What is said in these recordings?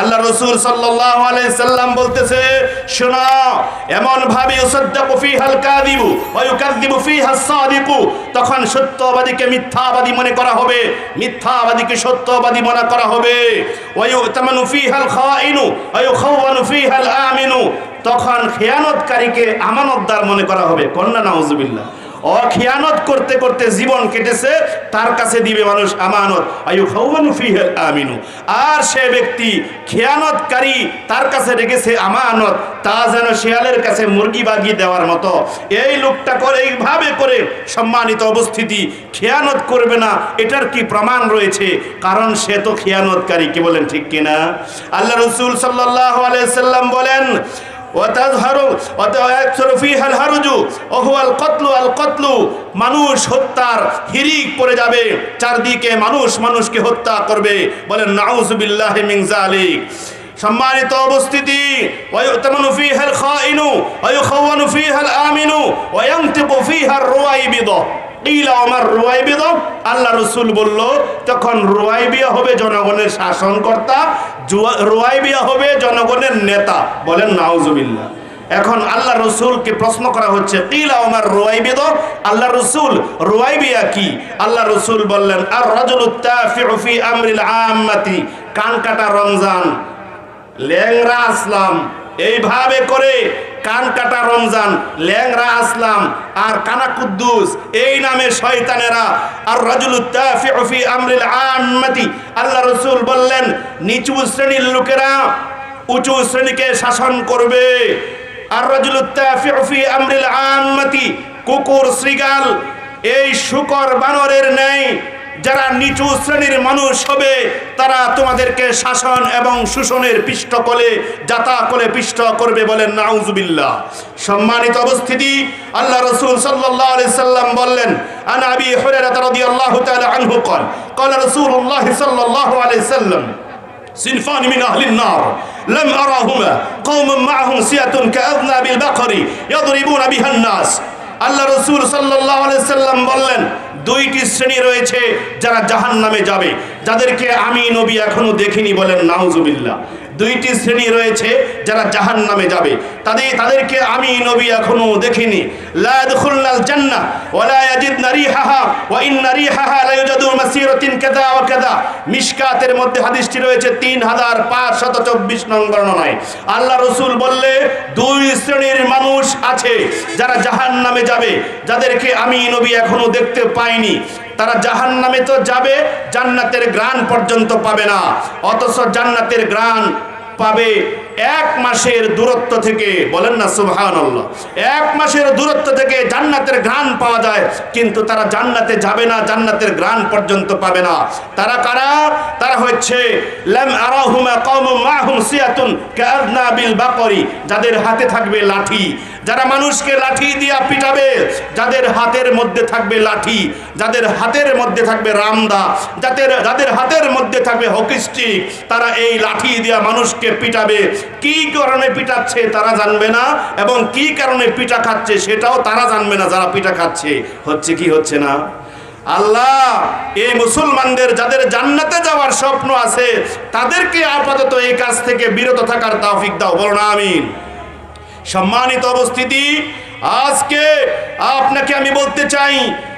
আল্লাহ রসুল সাল্লাম বলতেছে, শোনা, এমন ভাবে কাযিবু ওয়া ইউকাযযিবু ফিহাস সাদিকু। তখন সত্যবাদীকে মিথ্যাবাদী মনে করা হবে, মিথ্যাবাদীকে সত্যবাদী মনে করা হবে। ফিহাল আমিনু। তখন খেয়ানতকারীকে আমানতদার মনে করা হবে। কন্যা, নাউজুবিল্লাহ। অখিয়ানত করতে করতে জীবন কেটেছে, তার কাছে দিবে মানুষ আমানত। আয়ু খাওয়ানু ফিহাল আমিনু। আর সে ব্যক্তি খেয়ানতকারী, তার কাছে রেখেছে আমানত। তা যেন শিয়ালের কাছে মুরগি বাগি দেওয়ার মতো। এই লোকটা করে, এইভাবে করে সম্মানিত অবস্থিতি খেয়ানত করবে না, এটার কি প্রমাণ রয়েছে? কারণ সে তো খেয়ানতকারী, কি বলেন ঠিক কিনা? আল্লাহ রসুল সাল্লাহ আলাইসাল্লাম বলেন ওয়াতাজহারু ওয়াতায়াকসারু ফিহাল হারুজু ওহুয়াল কতলু আল কতলু, মানুষ হত্যার হিরিক পড়ে যাবে, চারদিকে মানুষ মানুষকে হত্যা করবে, বলেন নাউজুবিল্লাহি মিন জালিক সম্মানিত অবস্থিতি ওয়ায়ুতামানু ফিহাল খাইনু, ওয়ায়ুখাওয়ানু ফিহাল আমিনু, ওয়ায়ানতিকু ফিহার রুয়াইবিদা আল্লাহ রসুল বলল, তখন রুয়াইবিয়া হবে জনগণের শাসনকর্তা রুয়াইবিয়া হবে জনগণের নেতা। বলেন, নাউজুবিল্লাহ। এখন আল্লাহ রসুলকে প্রশ্ন করা হচ্ছে কিলা আমার রুয়াইবিদ? আল্লাহ রসুল, রুয়াইবিয়া কি? আল্লাহ রসুল বললেন আর রাজুল ফি আমরিল আম্মাতি। কান কাটা রমজান ল্যাংরা আসলাম। এইভাবে করে কান কাটা রমজান ল্যাংরা আসলাম, আর কানা কুদ্দুস, এই নামে শয়তানেরা, আর রাজুল আমরিল আম্মাতি, আল্লাহ রসুল বললেন, নিচু শ্রেণির লোকেরা উঁচু শ্রেণীকে শাসন করবে। আর রাজুল আমরিল আম্মাতি, কুকুর শ্রীগাল এই শুকর বানরের নেই যারা নিচু শ্রেণীর মানুষ হবে তারা তোমাদেরকে শাসন এবং শোষণের পৃষ্ঠকলে যাতা কোলে পৃষ্ঠ করবে বলেন নাউজুবিল্লাহ সম্মানিত অবস্থিতি আল্লাহ রসুল সাল্লাল্লাহু আলাইহি সাল্লাম বললেন আন আবি হুরায়রা রাদিয়াল্লাহু তাআলা আনহু قال قال رسول الله صلى الله عليه وسلم صنفان من أهل النار لم أراهما قوم معهم سية كأذناب البقر يضربون بها الناس আল্লাহ রসুল সাল্লাহ সাল্লাম বললেন দুইটি শ্রেণি রয়েছে যারা জাহান নামে যাবে। যাদেরকে আমি নবী এখনও দেখিনি বলেন নাউজুবিল্লাহ। দুইটি শ্রেণি রয়েছে যারা জাহান নামে যাবে। তাদের, তাদেরকে আমি নবী এখনও দেখিনি। লা ইয়াদখুলনাল জান্নাহ ওয়া লা ইয়াজিদনা রিহাহা ওয়া ইন্না রিহাহা লা ইউজাদু মাসিরাতিন কাযা ওয়া কাযা। মিশকাতের মধ্যে হাদিসটি রয়েছে 3524 নং বর্ণনায়। আল্লাহ রাসূল বললে, দুই শ্রেণির মানুষ আছে যারা জাহান্নামে যাবে, যাদেরকে আমি নবী এখনও দেখতে পাইনি। তারা জাহান নামে তো যাবে জান্নাতের গ্রান পর্যন্ত পাবে না। অথচ জান্নাতের গ্রান পাবে এক মাসের দূরত্ব থেকে, বলেন না সুবহান এক মাসের দূরত্ব থেকে জান্নাতের গ্রান পাওয়া যায়, কিন্তু তারা জান্নাতে যাবে না, জান্নাতের গ্রান পর্যন্ত পাবে না। তারা কারা? তারা হচ্ছে আরাহুমা মাহুম সিয়াতুন কাআযনাবিল বাকরি যাদের হাতে থাকবে লাঠি। যারা মানুষকে লাঠি দিয়া পিটাবে, যাদের হাতের মধ্যে থাকবে লাঠি, যাদের হাতের মধ্যে থাকবে রামদা, যাদের যাদের হাতের মধ্যে থাকবে হকি স্টিক, তারা এই লাঠি দিয়া মানুষকে পিটাবে। কি কারণে পিটাচ্ছে তারা জানবে না, এবং কি কারণে পিটা খাচ্ছে সেটাও তারা জানবে না, যারা পিটা খাচ্ছে। হচ্ছে কি, হচ্ছে না? আল্লাহ, এই মুসলমানদের, যাদের জান্নাতে যাওয়ার স্বপ্ন আছে, তাদেরকে আপাতত এই কাজ থেকে বিরত থাকার তাওফিক দাও। বলো না আমিন। সম্মানিত অবস্থিতি আজকে আপনাকে আমি বলতে চাই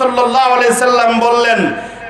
সাল্লাল্লাহু আলাইহি সাল্লাম বললেন,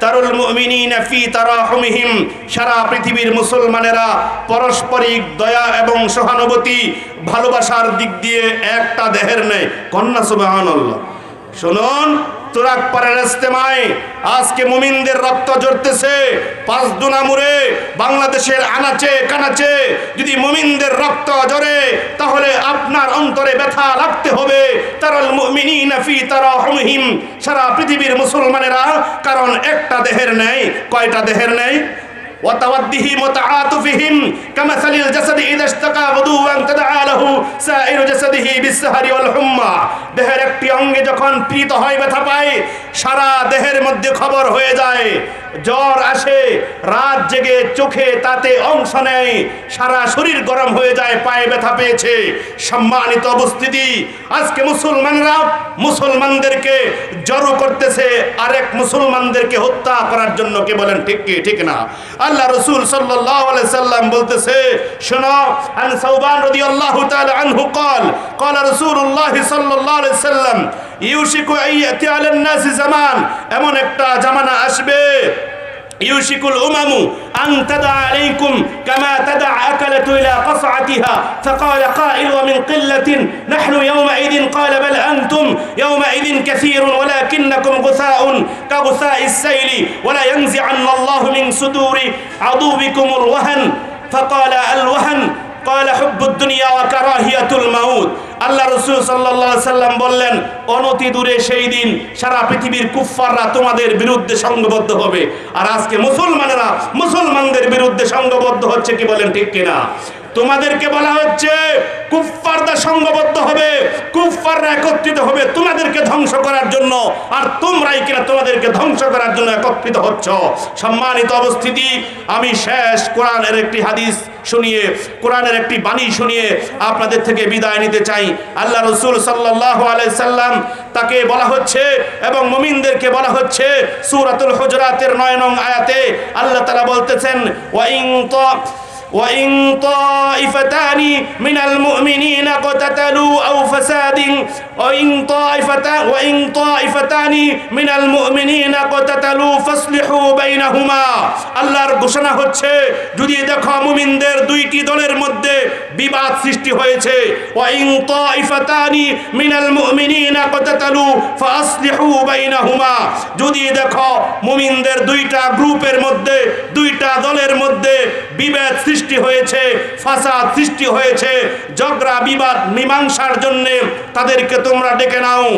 তারুল মুমিনিনা ফি তারাহুমিহিম সারা পৃথিবীর মুসলমানেরা পারস্পরিক দয়া এবং সহানুভূতি, ভালোবাসার দিক দিয়ে একটা দেহের নেই। কন্যা সুবহানাল্লাহ। শুনুন তুরাক পাড়ের ইস্তেমায় আজকে মুমিনদের রক্ত জড়তেছে পাঁচ দুনা দুনামুরে বাংলাদেশের আনাচে, কানাচে যদি মুমিনদের রক্ত জড়ে তাহলে আপনার অন্তরে ব্যথা লাগতে হবে। তারাল মুমিনিনা ফি তারাহুমহিম। সারা পৃথিবীর মুসলমানেরা, কারণ একটা দেহের নেই, কয়টা দেহের নেই? وتودهم وتعاطفهم كمثل الجسد إذا اشتكى غدوا تدعى له سائر جسده بالسهر والحمى দেহের একটি অঙ্গে যখন পীড়িত হয় ব্যথা পায় সারা দেহের মধ্যে খবর হয়ে যায় জ্বর আসে রাত জেগে চোখে তাতে অংশ নেয় সারা শরীর গরম হয়ে যায় পায়ে ব্যথা পেয়েছে সম্মানিত উপস্থিতি আজকে মুসলমানরা মুসলমানদেরকে জড়ো করতেছে আরেক মুসলমানদেরকে হত্যা করার জন্য কে বলেন ঠিক কি ঠিক না আল্লাহ রসুল সাল্লাম বলতেছে, শোনো, আন সাউবান রদি আল্লাহ আনহু কল কল রসুল্লাহ সাল্লাহ সাল্লাম, ইউশিকু আইয়াতি আলান নাসি জামান এমন একটা জামানা আসবে। يوشك الأمم أن تدع عليكم كما تدع أكلة إلى قصعتها. فقال قائل ومن قلة نحن يومئذ قال بل أنتم يومئذ كثير ولكنكم غثاء كغثاء السيل ولا ينزعن الله من صدور عضوبكم الوهن. فقال الوهن قال حب الدنيا وكراهية الموت. আল্লাহ রসুল সাল্লা সাল্লাম বললেন, অনতি দূরে সেই দিন সারা পৃথিবীর কুফফাররা তোমাদের বিরুদ্ধে সংঘবদ্ধ হবে। আর আজকে মুসলমানেরা মুসলমানদের বিরুদ্ধে সংঘবদ্ধ হচ্ছে কি বলেন ঠিক কিনা? তোমাদেরকে বলা হচ্ছে, কুফফাররা সংঘবদ্ধ হবে, কুফফাররা একত্রিত হবে তোমাদেরকে ধ্বংস করার জন্য। আর তোমরাই কিনা তোমাদেরকে ধ্বংস করার জন্য একত্রিত হচ্ছ। সম্মানিত অবস্থিতি, আমি শেষ কোরআনের একটি হাদিস শুনিয়ে, কোরআনের একটি বাণী শুনিয়ে আপনাদের থেকে বিদায় নিতে চাই। আল্লাহ রসুল সাল্লাহ আলাইসাল্লাম তাকে বলা হচ্ছে এবং মুমিনদেরকে বলা হচ্ছে সুরাতুল হুজরাতের নয় নং আয়াতে আল্লাহ তালা বলতেছেন ওয়াইং وإن طائفتان من المؤمنين اقتتلوا أو فساد وإن طائفتان وإن طائفتان من المؤمنين اقتتلوا فاصلحوا بينهما আল্লাহর ঘোষণা হচ্ছে যদি দেখো মুমিনদের দুইটি দলের মধ্যে বিবাদ সৃষ্টি হয়েছে। ওয়াইন তাইফাতানি মিনাল মুমিনিনা ফাসলিহু যদি দেখো, মুমিনদের দুইটা গ্রুপের মধ্যে, দুইটা দলের মধ্যে বিভেদ সৃষ্টি হয়েছে, ফাসাদ সৃষ্টি হয়েছে, ঝগড়া, বিবাদ, মীমাংসার জন্য তাদেরকে তোমরা ডেকে নাও।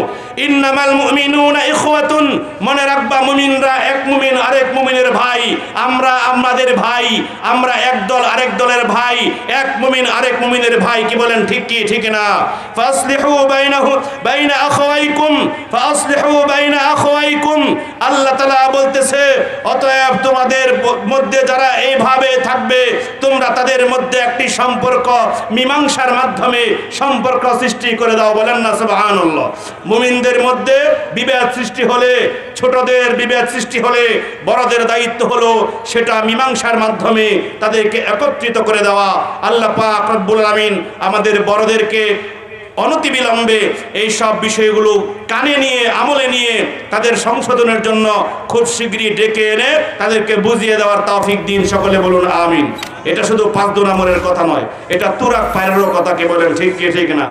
ইন্নামাল মুমিনুনা ইখওয়াতুন। মনে রাখবা, মুমিনরা এক মুমিন আরেক মুমিনের ভাই। আমরা আমাদের ভাই, আমরা এক দল আরেক দলের ভাই, এক মুমিন আরেক মুমিনের ভাই কি বলেন, ঠিক কি, ঠিক না? ফাসলিহু বাইনাহু, বাইনা আখওয়াইকুম, ফাসলিহু বাইনা আখওয়াইকুম। আল্লাহ তাআলা বলতেছে, অতএব তোমাদের মধ্যে যারা এইভাবে থাকবে, তোমরা তাদের মধ্যে একটি সম্পর্ক মীমাংসার মাধ্যমে সম্পর্ক সৃষ্টি করে দাও, বলেন না, সুবহানাল্লাহ। মুমিনদের মধ্যে বিভেদ সৃষ্টি হলে, ছোটদের বিভেদ সৃষ্টি হলে, বড়দের দায়িত্ব হলো সেটা মীমাংসার মাধ্যমে তাদেরকে একত্রিত করে দেওয়া। আল্লাহ পাক রব্বুল আলামিন আমাদের বড়দেরকে অনতিবিলম্বে এই সব বিষয়গুলো কানে নিয়ে, আমলে নিয়ে তাদের সংশোধনের জন্য খুব শীঘ্রই ডেকে এনে তাদেরকে বুঝিয়ে দেওয়ার তৌফিক দিন সকলে বলুন, আমিন। এটা শুধু পাঁচ দু নম্বরের কথা নয়, এটা তুরাক পায়েরও কথা কে বলেন, ঠিক কে, ঠিক না?